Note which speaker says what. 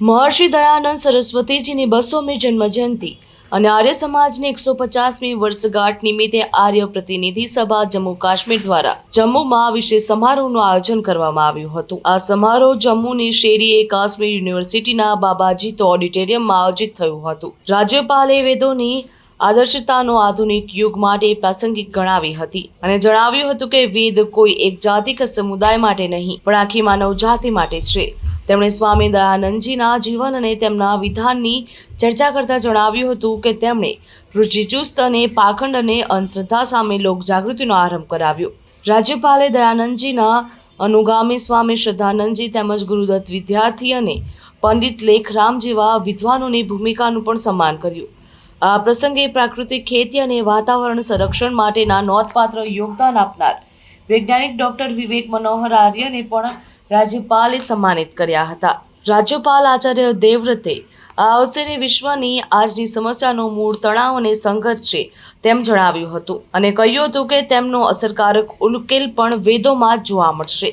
Speaker 1: મહર્ષિ દયાનંદ સરસ્વતીજીની બસોમી જન્મજયંતિ અને આર્ય સમાજની એકસો પચાસમી વર્ષગાંઠ નિમિત્તે આર્ય પ્રતિનિધિ સભા જમ્મુ કાશ્મીર દ્વારા જમ્મુમાં વિશેષ સમારોહનું આયોજન કરવામાં આવ્યું હતું. આ સમારોહ જમ્મુની શેરી એ કાશ્મીર યુનિવર્સિટીના બાબાજીત ઓડિટોરિયમમાં આયોજિત થયું હતું. રાજ્યપાલે વેદોની આદર્શતાનો આધુનિક યુગ માટે પ્રાસંગિક ગણાવી હતી અને જણાવ્યું હતું કે વેદ કોઈ એક જાતિ કે સમુદાય માટે નહીં, પણ આખી માનવ જાતિ માટે છે. તેમણે સ્વામી દયાનંદજીના જીવન અને તેમના વિધાનની ચર્ચા કરતા જણાવ્યું હતું કે તેમણે રુચિચુસ્ત અને પાખંડ અને અંધશ્રદ્ધા સામે લોકજાગૃતિનો આરંભ કરાવ્યો. રાજ્યપાલે દયાનંદજીના અનુગામી સ્વામી શ્રદ્ધાનંદજી તેમજ ગુરુદત્ત વિદ્યાર્થી અને પંડિત લેખરામ જેવા વિદ્વાનોની ભૂમિકાનું પણ સન્માન કર્યું. આ પ્રસંગે પ્રાકૃતિક ખેતી અને વાતાવરણ સંરક્ષણ માટેના નોંધપાત્ર યોગદાન આપનાર વૈજ્ઞાનિક ડૉક્ટર વિવેક મનોહર આર્યને પણ રાજ્યપાલે સન્માનિત કર્યા હતા. રાજ્યપાલ આચાર્ય દેવવ્રતે આ અવસરે વિશ્વની આજની સમસ્યાનો મૂળ તણાવ અને સંઘર્ષ છે તેમ જણાવ્યું હતું અને કહ્યું હતું કે તેમનો અસરકારક ઉકેલ પણ વેદોમાં જોવા મળશે.